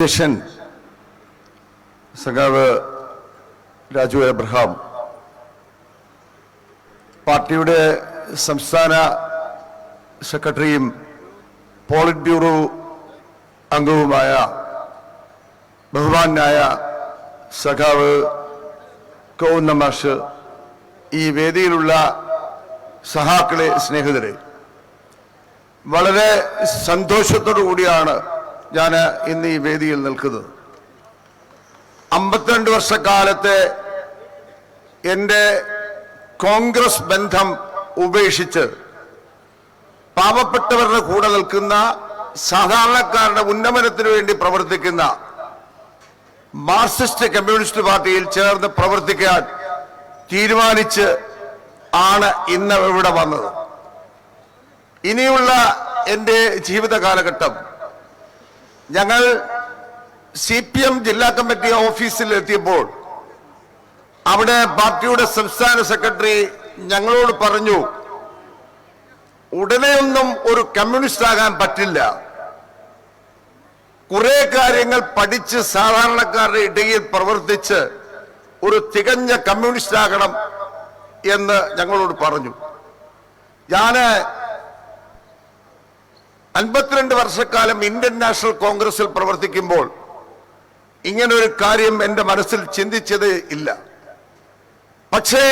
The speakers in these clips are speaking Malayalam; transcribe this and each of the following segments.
അധ്യക്ഷൻ സഖാവ് രാജു എബ്രഹാം. പാർട്ടിയുടെ സംസ്ഥാന സെക്രട്ടറിയും പോളിറ്റ് ബ്യൂറോ അംഗവുമായ ബഹുമാനായ സഖാവ് കൗന്ന മാഷ് ഈ വേദിയിലുള്ള സഹാക്കളെ സ്നേഹിതരെ വളരെ സന്തോഷത്തോടു കൂടിയാണ് ഞാൻ ഇന്ന് ഈ വേദിയിൽ നിൽക്കുന്നത്. അമ്പത്തിരണ്ട് വർഷക്കാലത്തെ എന്റെ കോൺഗ്രസ് ബന്ധം ഉപേക്ഷിച്ച് പാവപ്പെട്ടവരുടെ കൂടെ നിൽക്കുന്ന സാധാരണക്കാരുടെ ഉന്നമനത്തിന് വേണ്ടി പ്രവർത്തിക്കുന്ന മാർക്സിസ്റ്റ് കമ്മ്യൂണിസ്റ്റ് പാർട്ടിയിൽ ചേർന്ന് പ്രവർത്തിക്കാൻ തീരുമാനിച്ച് ആണ് ഇന്ന് ഇവിടെ വന്നത്. ഇനിയുള്ള എന്റെ ജീവിത കാലഘട്ടം ഞങ്ങൾ സി പി എം ജില്ലാ കമ്മിറ്റി ഓഫീസിൽ എത്തിയപ്പോൾ അവിടെ പാർട്ടിയുടെ സംസ്ഥാന സെക്രട്ടറി ഞങ്ങളോട് പറഞ്ഞു ഉടനെയൊന്നും ഒരു കമ്മ്യൂണിസ്റ്റ് ആകാൻ പറ്റില്ല. കുറെ കാര്യങ്ങൾ പഠിച്ച് സാധാരണക്കാരുടെ ഇടയിൽ പ്രവർത്തിച്ച് ഒരു തികഞ്ഞ കമ്മ്യൂണിസ്റ്റ് ആകണം എന്ന് ഞങ്ങളോട് പറഞ്ഞു. ഞാൻ അൻപത്തിരണ്ട് വർഷക്കാലം ഇന്ത്യൻ നാഷണൽ കോൺഗ്രസിൽ പ്രവർത്തിക്കുമ്പോൾ ഇങ്ങനൊരു കാര്യം എന്റെ മനസ്സിൽ ചിന്തിച്ചത് ഇല്ല. പക്ഷേ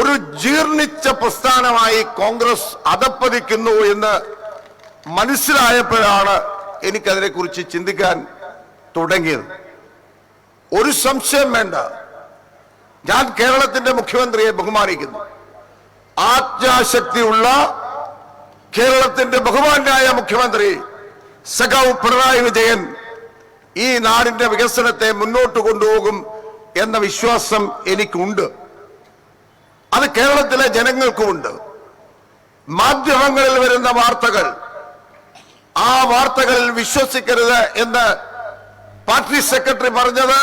ഒരു ജീർണിച്ച പ്രസ്ഥാനമായി കോൺഗ്രസ് അതപ്പതിക്കുന്നു എന്ന് മനസ്സിലായപ്പോഴാണ് എനിക്കതിനെക്കുറിച്ച് ചിന്തിക്കാൻ തുടങ്ങിയത്. ഒരു സംശയം വേണ്ട. ഞാൻ കേരളത്തിന്റെ മുഖ്യമന്ത്രിയെ ബഹുമാനിക്കുന്നു. ആജ്ഞാശക്തിയുള്ള കേരളത്തിന്റെ ബഹുമാനായ മുഖ്യമന്ത്രി സഖാവ് പിണറായി വിജയൻ ഈ നാടിന്റെ വികസനത്തെ മുന്നോട്ട് കൊണ്ടുപോകും എന്ന വിശ്വാസം എനിക്കുണ്ട്. അത് കേരളത്തിലെ ജനങ്ങൾക്കുമുണ്ട്. മാധ്യമങ്ങളിൽ വരുന്ന വാർത്തകൾ ആ വാർത്തകളിൽ വിശ്വസിക്കരുത് എന്ന് പാർട്ടി സെക്രട്ടറി പറഞ്ഞത്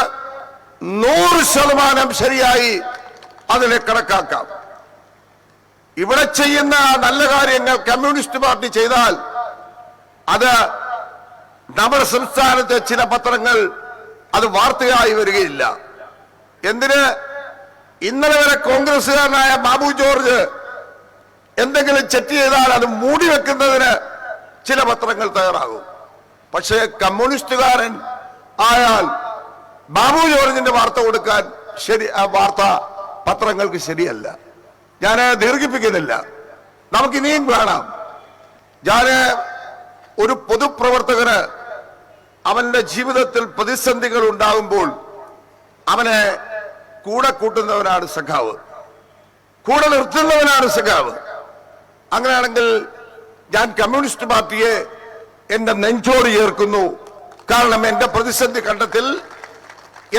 നൂറ് ശതമാനം ശരിയായി അതിനെ കണക്കാക്കാം. ഇവിടെ ചെയ്യുന്ന നല്ല കാര്യങ്ങൾ കമ്മ്യൂണിസ്റ്റ് പാർട്ടി ചെയ്താൽ അത് നമ്മുടെ സംസ്ഥാനത്തെ ചില പത്രങ്ങൾ അത് വാർത്തയായി വരികയില്ല. എന്തിന്? ഇന്നലെ വരെ കോൺഗ്രസുകാരനായ ബാബു ജോർജ് എന്തെങ്കിലും ചെറ്റ് ചെയ്താൽ അത് മൂടി വെക്കുന്നതിന് ചില പത്രങ്ങൾ തയ്യാറാകും. പക്ഷേ കമ്മ്യൂണിസ്റ്റുകാരൻ ആയാൽ ബാബു ജോർജിന്റെ വാർത്ത കൊടുക്കാൻ ശരി വാർത്ത പത്രങ്ങൾക്ക് ശരിയല്ല. ഞാൻ ദീർഘിപ്പിക്കുന്നില്ല. നമുക്ക് ഇനിയും കാണാം. ഞാൻ ഒരു പൊതുപ്രവർത്തകന് അവന്റെ ജീവിതത്തിൽ പ്രതിസന്ധികൾ ഉണ്ടാകുമ്പോൾ അവനെ കൂടെ കൂട്ടുന്നവനാണ് സഖാവ്. കൂടെ നിർത്തുന്നവനാണ് സഖാവ്. അങ്ങനെയാണെങ്കിൽ ഞാൻ കമ്മ്യൂണിസ്റ്റ് പാർട്ടിയെ എന്റെ നെഞ്ചോട് ചേർക്കുന്നു. കാരണം എന്റെ പ്രതിസന്ധി ഘട്ടത്തിൽ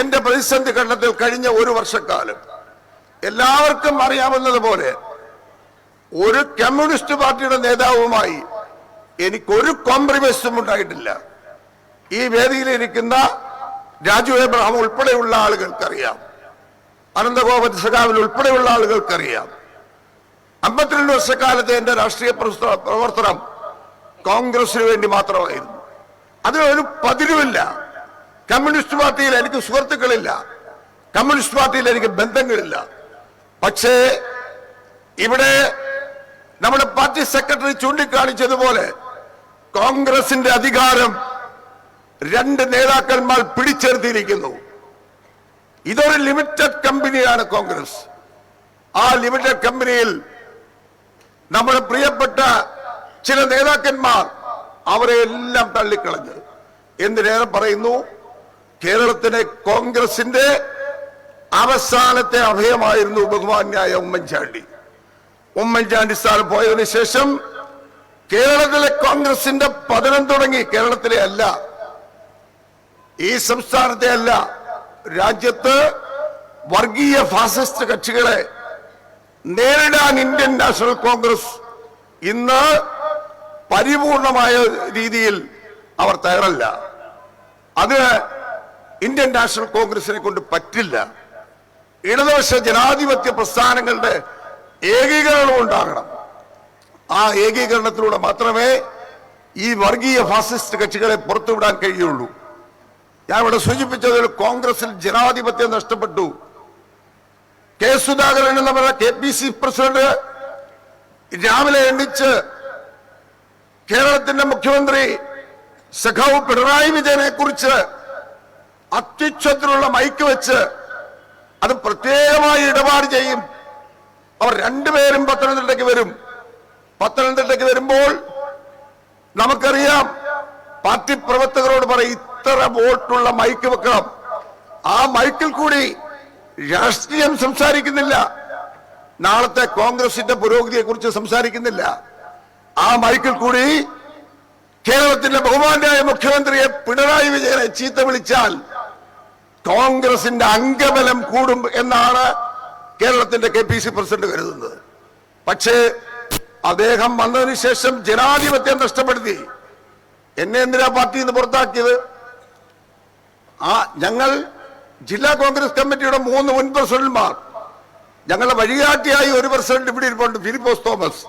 എന്റെ പ്രതിസന്ധി ഘട്ടത്തിൽ കഴിഞ്ഞ ഒരു വർഷക്കാലം എല്ലാവർക്കും അറിയാവുന്നതുപോലെ ഒരു കമ്മ്യൂണിസ്റ്റ് പാർട്ടിയുടെ നേതാവുമായി എനിക്കൊരു കോംപ്രമൈസും ഉണ്ടായിട്ടില്ല. ഈ വേദിയിൽ ഇരിക്കുന്ന രാജു എബ്രഹാം ഉൾപ്പെടെയുള്ള ആളുകൾക്കറിയാം. അനന്തഗോപതി സഖാവിൽ ഉൾപ്പെടെയുള്ള ആളുകൾക്കറിയാം. അമ്പത്തിരണ്ട് വർഷക്കാലത്തെ എന്റെ രാഷ്ട്രീയ പ്രവർത്ത- പ്രവർത്തനം കോൺഗ്രസിന് വേണ്ടി മാത്രമായിരുന്നു. അതിനൊരു പതിരുമില്ല. കമ്മ്യൂണിസ്റ്റ് പാർട്ടിയിൽ എനിക്ക് സുഹൃത്തുക്കളില്ല. കമ്മ്യൂണിസ്റ്റ് പാർട്ടിയിൽ എനിക്ക് ബന്ധങ്ങളില്ല. പക്ഷേ ഇവിടെ നമ്മുടെ പാർട്ടി സെക്രട്ടറി ചൂണ്ടിക്കാണിച്ചതുപോലെ കോൺഗ്രസിന്റെ അധികാരം രണ്ട് നേതാക്കന്മാർ പിടിച്ചെടുത്തിരിക്കുന്നു. ഇതൊരു ലിമിറ്റഡ് കമ്പനിയാണ് കോൺഗ്രസ്. ആ ലിമിറ്റഡ് കമ്പനിയിൽ നമ്മുടെ പ്രിയപ്പെട്ട ചില നേതാക്കന്മാർ അവരെ എല്ലാം തള്ളിക്കളഞ്ഞു. എന്തിനേറെ പറയുന്നു കേരളത്തിലെ കോൺഗ്രസിന്റെ അവസാനത്തെ അഭയമായിരുന്നു ബഹുമാന്യായ ഉമ്മൻചാണ്ടി. ഉമ്മൻചാണ്ടി സാർ പോയതിനു ശേഷം കേരളത്തിലെ കോൺഗ്രസിന്റെ പതനം തുടങ്ങി. കേരളത്തിലെ അല്ല ഈ സംസ്ഥാനത്തെ അല്ല രാജ്യത്ത് വർഗീയ ഫാസിസ്റ്റ് കക്ഷികളെ നേരിടാൻ ഇന്ത്യൻ നാഷണൽ കോൺഗ്രസ് ഇന്ന് പരിപൂർണമായ രീതിയിൽ അവർ തയ്യാറല്ല. അത് ഇന്ത്യൻ നാഷണൽ കോൺഗ്രസിനെ കൊണ്ട് പറ്റില്ല. ഇടതുപക്ഷ ജനാധിപത്യ പ്രസ്ഥാനങ്ങളുടെ ഏകീകരണം ഉണ്ടാകണം. ആ ഏകീകരണത്തിലൂടെ മാത്രമേ ഈ വർഗീയ ഫാസിസ്റ്റ് കക്ഷികളെ പുറത്തുവിടാൻ കഴിയുള്ളൂ. ഞാൻ ഇവിടെ സൂചിപ്പിച്ചതിൽ കോൺഗ്രസിൽ ജനാധിപത്യം നഷ്ടപ്പെട്ടു. കെ സുധാകരൻ എന്ന് പറഞ്ഞ കെ പി സി പ്രസിഡന്റ് രാവിലെ എണ്ണിച്ച് കേരളത്തിന്റെ മുഖ്യമന്ത്രി സഖാവ് പിണറായി വിജയനെ കുറിച്ച് അത്യുച്ഛത്തിലുള്ള മൈക്ക് വെച്ച് അത് പ്രത്യേകമായി ഇടപാട് ചെയ്യും. അവർ രണ്ടുപേരും പത്തനംതിട്ടയ്ക്ക് വരും. പത്തനംതിട്ടയ്ക്ക് വരുമ്പോൾ നമുക്കറിയാം പാർട്ടി പ്രവർത്തകരോട് പറയും ഇത്ര വോട്ടുള്ള മൈക്ക് വെക്കണം. ആ മൈക്കിൽ കൂടി രാഷ്ട്രീയം സംസാരിക്കുന്നില്ല. നാളത്തെ കോൺഗ്രസിന്റെ പുരോഗതിയെ കുറിച്ച് സംസാരിക്കുന്നില്ല. ആ മൈക്കിൽ കൂടി കേരളത്തിന്റെ ബഹുമാനായ മുഖ്യമന്ത്രിയെ പിണറായി വിജയനെ ചീത്ത വിളിച്ചാൽ കോൺഗ്രസിന്റെ അംഗബലം കൂടും എന്നാണ് കേരളത്തിന്റെ കെ പി സി പ്രസിഡന്റ് കരുതുന്നത്. പക്ഷേ അദ്ദേഹം വന്നതിന് ശേഷം ജനാധിപത്യം നഷ്ടപ്പെടുത്തി. എന്നെ എന്തിനാ പാർട്ടിയിൽ നിന്ന് പുറത്താക്കിയത്? ആ ഞങ്ങൾ ജില്ലാ കോൺഗ്രസ് കമ്മിറ്റിയുടെ മൂന്ന് മുൻ പ്രസിഡന്റ്മാർ. ഞങ്ങളുടെ വഴികാട്ടിയായി ഒരു പ്രസിഡന്റ് ഇവിടെ ഇരിപ്പുണ്ട് ഫിലിപ്പോസ് തോമസ്.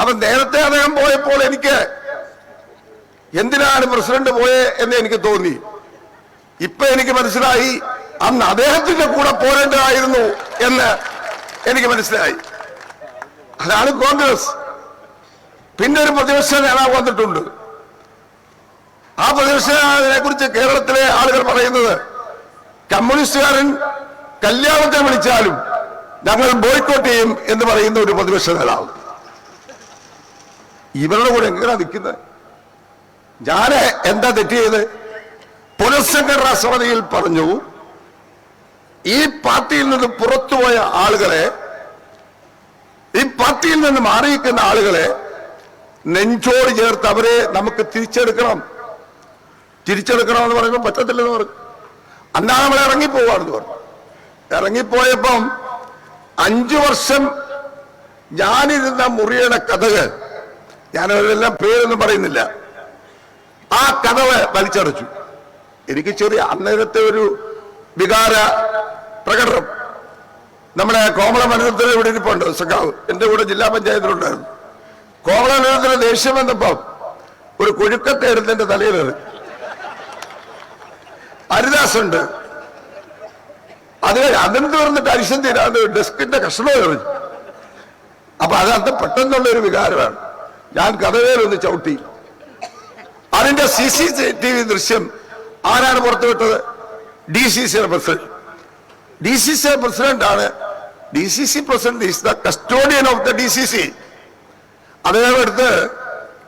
അപ്പൊ നേരത്തെ അദ്ദേഹം പോയപ്പോൾ എനിക്ക് എന്തിനാണ് പ്രസിഡന്റ് പോയേ എന്ന് എനിക്ക് തോന്നി. ഇപ്പൊ എനിക്ക് മനസ്സിലായി അന്ന് അദ്ദേഹത്തിന്റെ കൂടെ പോരേണ്ടതായിരുന്നു എന്ന് എനിക്ക് മനസ്സിലായി. അതാണ് കോൺഗ്രസ്. പിന്നെ ഒരു പ്രതിപക്ഷ നേതാവ് വന്നിട്ടുണ്ട്. ആ പ്രതിപക്ഷ നേതാവിനെ കുറിച്ച് കേരളത്തിലെ ആളുകൾ പറയുന്നത് കമ്മ്യൂണിസ്റ്റുകാരൻ കല്യാണത്തെ വിളിച്ചാലും ഞങ്ങൾ ബോയ്ക്കോട്ട് ചെയ്യും എന്ന് പറയുന്ന ഒരു പ്രതിപക്ഷ നേതാവ്. ഇവരുടെ കൂടെ എങ്ങനെയാണ് നിൽക്കുന്നത്? ഞാൻ എന്താ തെറ്റിയത് പുനഃസംഘടനാ സമിതിയിൽ പറഞ്ഞു ഈ പാർട്ടിയിൽ നിന്ന് പുറത്തുപോയ ആളുകളെ ഈ പാർട്ടിയിൽ നിന്ന് മാറിയിരിക്കുന്ന ആളുകളെ നെഞ്ചോട് ചേർത്ത് അവരെ നമുക്ക് തിരിച്ചെടുക്കണം. തിരിച്ചെടുക്കണം എന്ന് പറയുമ്പോൾ പറ്റത്തില്ലെന്ന് പറഞ്ഞു. അന്നാ നമ്മൾ ഇറങ്ങിപ്പോവാണെന്ന് പറഞ്ഞു. ഇറങ്ങിപ്പോയപ്പം അഞ്ചു വർഷം ഞാനിരുന്ന മുറിയുടെ കഥകൾ ഞാനവരെല്ലാം പേരൊന്നും പറയുന്നില്ല. ആ കഥവ് വലിച്ചടച്ചു എനിക്ക് ചെറിയ അന്നേരത്തെ ഒരു വികാര പ്രകടനം. നമ്മുടെ കോമള മണ്ഡലത്തിൽ ഇവിടെ ഇരിപ്പുണ്ട് സഖാവ്. എന്റെ കൂടെ ജില്ലാ പഞ്ചായത്തിലുണ്ടായിരുന്നു. കോമള മണ്ഡലത്തിലെ ദേഷ്യം വന്നപ്പം ഒരു കൊഴുക്കത്തെ എടുത്ത് എന്റെ തലയിലേറി. ഹരിദാസുണ്ട്. അത് അതിന് തീർന്നിട്ട് അരിശം തീരാതെ ഡെസ്കിന്റെ കഷ്ണം എറിഞ്ഞു. അപ്പൊ അത് അന്ന് പെട്ടെന്നുള്ള ഒരു വികാരമാണ്. ഞാൻ കഥവേലൊന്ന് ചവിട്ടി. അതിന്റെ സി സി ടി വി ദൃശ്യം ആരാണ് പുറത്തുവിട്ടത്? ഡി സി സിയുടെ പ്രസിഡന്റ്. ഡി സി സിയുടെ പ്രസിഡന്റ് ആണ് D C C president. Is the custodian of the D C C അദ്ദേഹം എടുത്ത്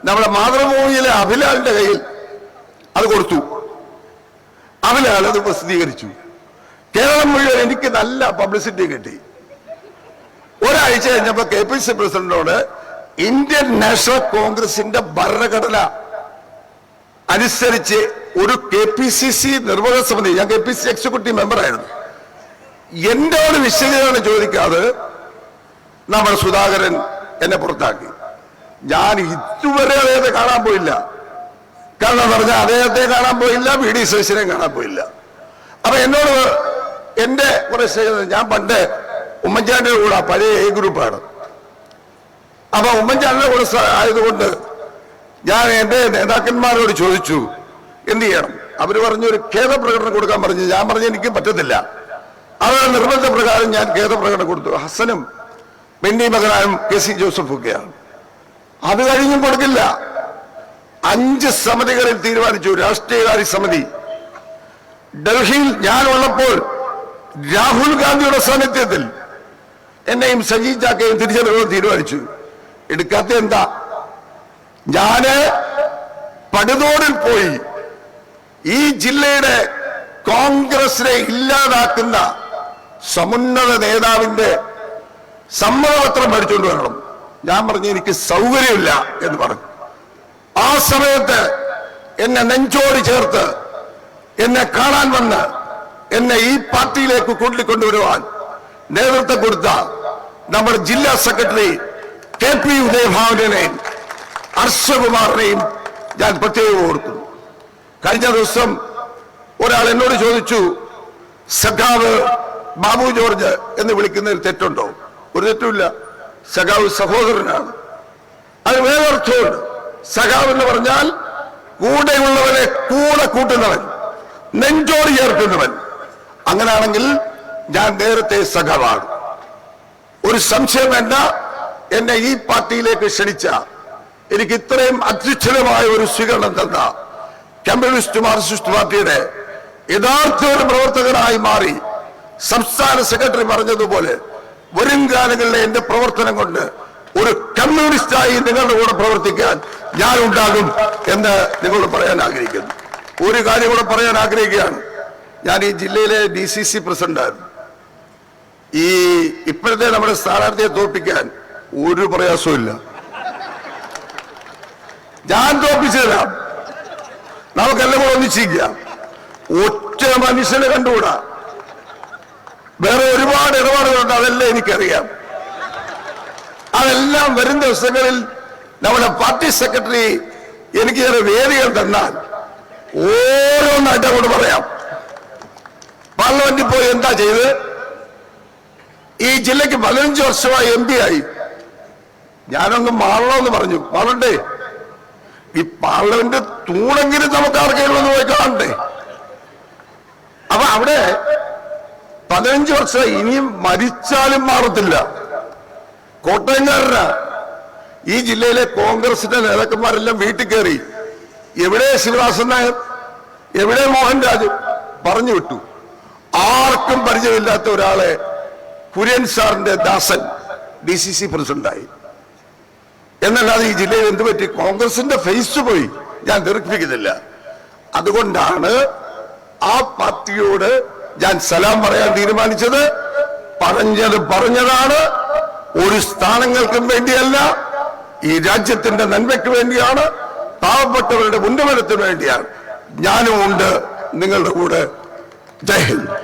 നമ്മുടെ മാതൃഭൂമിയിലെ അഭിലാലിന്റെ കയ്യിൽ അത് കൊടുത്തു. അഭിലാൽ അത് പ്രസിദ്ധീകരിച്ചു. കേരളം മുഴുവൻ എനിക്ക് നല്ല പബ്ലിസിറ്റി കിട്ടി. ഒരാഴ്ച കഴിഞ്ഞപ്പോ കെ പി സി പ്രസിഡന്റിനോട് ഇന്ത്യൻ നാഷണൽ കോൺഗ്രസിന്റെ ഭരണഘടന അനുസരിച്ച് ഒരു കെ പി സി സി നിർവഹണ സമിതി ഞാൻ കെ പി സി എക്സിക്യൂട്ടീവ് മെമ്പറായിരുന്നു എന്നോട് വിശദീകരണം ചോദിക്കാതെ നമ്മൾ സുധാകരൻ എന്നെ പുറത്താക്കി. ഞാൻ ഇതുവരെ അദ്ദേഹത്തെ കാണാൻ പോയില്ല. കാരണം പറഞ്ഞാൽ അദ്ദേഹത്തെ കാണാൻ പോയില്ല വി ഡി സതീശനെ കാണാൻ പോയില്ല. അപ്പൊ എന്നോട് എന്റെ കുറെ ഞാൻ പണ്ട് ഉമ്മൻചാണ്ടിയുടെ കൂടെ പഴയ എ ഗ്രൂപ്പാണ് അപ്പൊ ഉമ്മൻചാണ്ടിയുടെ കൂടെ ആയതുകൊണ്ട് ഞാൻ എന്റെ നേതാക്കന്മാരോട് ചോദിച്ചു എന്ത് ചെയ്യണം? അവർ പറഞ്ഞു ഒരു ഖേദപ്രകടനം കൊടുക്കാൻ പറഞ്ഞു. ഞാൻ പറഞ്ഞു എനിക്ക് പറ്റത്തില്ല. അവരുടെ നിർബന്ധ പ്രകാരം ഞാൻ ഖേദപ്രകടനം കൊടുത്തു. ഹസനും ബെന്നി മകനായും കെ സി ജോസഫും ഒക്കെയാണ്. അത് കഴിഞ്ഞും കൊടുക്കില്ല അഞ്ച് സമിതികളിൽ തീരുമാനിച്ചു. രാഷ്ട്രീയകാര്യ സമിതി. ഡൽഹിയിൽ ഞാൻ ഉള്ളപ്പോൾ രാഹുൽ ഗാന്ധിയുടെ സാന്നിധ്യത്തിൽ എന്നെയും സജി ചാക്കയും തിരിച്ചറിവ് തീരുമാനിച്ചു. എടുക്കാത്ത എന്താ? ഞാൻ പടുതോടിൽ പോയി ഈ ജില്ലയുടെ കോൺഗ്രസിനെ ഇല്ലാതാക്കുന്ന സമുന്നത നേതാവിന്റെ സമ്മതപത്രം മേടിച്ചുകൊണ്ട് വരണം. ഞാൻ പറഞ്ഞു എനിക്ക് സൗകര്യമില്ല എന്ന് പറഞ്ഞു. ആ സമയത്ത് എന്നെ നെഞ്ചോട് ചേർത്ത് എന്നെ കാണാൻ വന്ന് എന്നെ ഈ പാർട്ടിയിലേക്ക് കൂട്ടിക്കൊണ്ടുവരുവാൻ നേതൃത്വം കൊടുത്ത നമ്മുടെ ജില്ലാ സെക്രട്ടറി കെ പി ഉദയഭാവനെയും ഹർഷകുമാറിനെയും ഞാൻ പ്രത്യേകം ഓർക്കുന്നു. കഴിഞ്ഞ ദിവസം ഒരാൾ എന്നോട് ചോദിച്ചു സഖാവ് ബാബു ജോർജ് എന്ന് വിളിക്കുന്നതിൽ തെറ്റുണ്ടോ? ഒരു തെറ്റുമില്ല. സഖാവ് സഹോദരനാണ്. അത് വേറൊരർത്ഥമുണ്ട്. സഖാവ് എന്ന് പറഞ്ഞാൽ കൂടെയുള്ളവരെ കൂടെ കൂട്ടുന്നവൻ നെഞ്ചോട് ചേർക്കുന്നവൻ. അങ്ങനെയാണെങ്കിൽ ഞാൻ നേരത്തെ സഖാവാണ്. ഒരു സംശയം എന്നെ ഈ പാർട്ടിയിലേക്ക് ക്ഷണിച്ച എനിക്ക് ഇത്രയും അത്യുച്ഛലമായ ഒരു സ്വീകരണം തന്ന കമ്മ്യൂണിസ്റ്റ് മാർക്സിസ്റ്റ് പാർട്ടിയുടെ യഥാർത്ഥ ഒരു പ്രവർത്തകനായി മാറി സംസ്ഥാന സെക്രട്ടറി പറഞ്ഞതുപോലെ വരും കാലങ്ങളിലെ എന്റെ പ്രവർത്തനം കൊണ്ട് ഒരു കമ്മ്യൂണിസ്റ്റായി നിങ്ങളുടെ കൂടെ പ്രവർത്തിക്കാൻ ഞാൻ ഉണ്ടാകും എന്ന് നിങ്ങളോട് പറയാൻ ആഗ്രഹിക്കുന്നു. ഒരു കാര്യം കൂടെ പറയാൻ ആഗ്രഹിക്കുകയാണ്. ഞാൻ ഈ ജില്ലയിലെ ഡി സി സി പ്രസിഡന്റായിരുന്നു. ഈ ഇപ്പോഴത്തെ നമ്മുടെ സ്ഥാനാർത്ഥിയെ തോൽപ്പിക്കാൻ ഒരു പ്രയാസവും ഞാൻ തോൽപ്പിച്ചു തരാം. നമുക്കെല്ലാം കൂടെ ഒന്നിച്ചിരിക്കാം ഒറ്റ മനുഷ്യനെ കണ്ടുകൂടാ. വേറെ ഒരുപാട് ഇടപാടുകളുണ്ട് അതെല്ലാം എനിക്കറിയാം. അതെല്ലാം വരും ദിവസങ്ങളിൽ നമ്മുടെ പാർട്ടി സെക്രട്ടറി എനിക്ക് ചില വേദികൾ തന്നാൽ ഓരോന്നായിട്ട് അങ്ങോട്ട് പറയാം. പാർലമെന്റിൽ പോയി എന്താ ചെയ്ത്? ഈ ജില്ലയ്ക്ക് പതിനഞ്ച് വർഷമായി എം പി ആയി. ഞാനൊന്ന് മാറണമെന്ന് പറഞ്ഞു. മാറണ്ടേ? ഈ പാർലമെന്റ് തൂണെങ്കിലും നമുക്ക് ആർക്കെങ്കിലും ഒന്ന് പോയി അപ്പൊ അവിടെ പതിനഞ്ച് വർഷം ഇനിയും മരിച്ചാലും മാറത്തില്ല. കോട്ടയംകാരനാ. ഈ ജില്ലയിലെ കോൺഗ്രസിന്റെ നേതാക്കന്മാരെല്ലാം വീട്ടിൽ കയറി. എവിടെ ശിവദാസൻ നായർ? എവിടെ മോഹൻരാജ് പറഞ്ഞു വിട്ടു. ആർക്കും പരിചയമില്ലാത്ത ഒരാളെ കുര്യൻ സാറിന്റെ ദാസൻ ഡി സി സി പ്രസിഡന്റായി. എന്നല്ലാതെ ഈ ജില്ലയിൽ എന്ത് പറ്റി? കോൺഗ്രസിന്റെ ഫേസ് പോയി. ഞാൻ ദീർഘിപ്പിക്കുന്നില്ല. അതുകൊണ്ടാണ് ആ പാർട്ടിയോട് ഞാൻ സലാം പറയാൻ തീരുമാനിച്ചത്. പറഞ്ഞത് പറഞ്ഞതാണ്. ഒരു സ്ഥാനങ്ങൾക്കും വേണ്ടിയല്ല ഈ രാജ്യത്തിന്റെ നന്മയ്ക്ക് വേണ്ടിയാണ് പാവപ്പെട്ടവരുടെ ഉന്നമനത്തിന് വേണ്ടിയാണ്. ഞാനും ഉണ്ട് നിങ്ങളുടെ കൂടെ. ജയ് ഹിന്ദ്.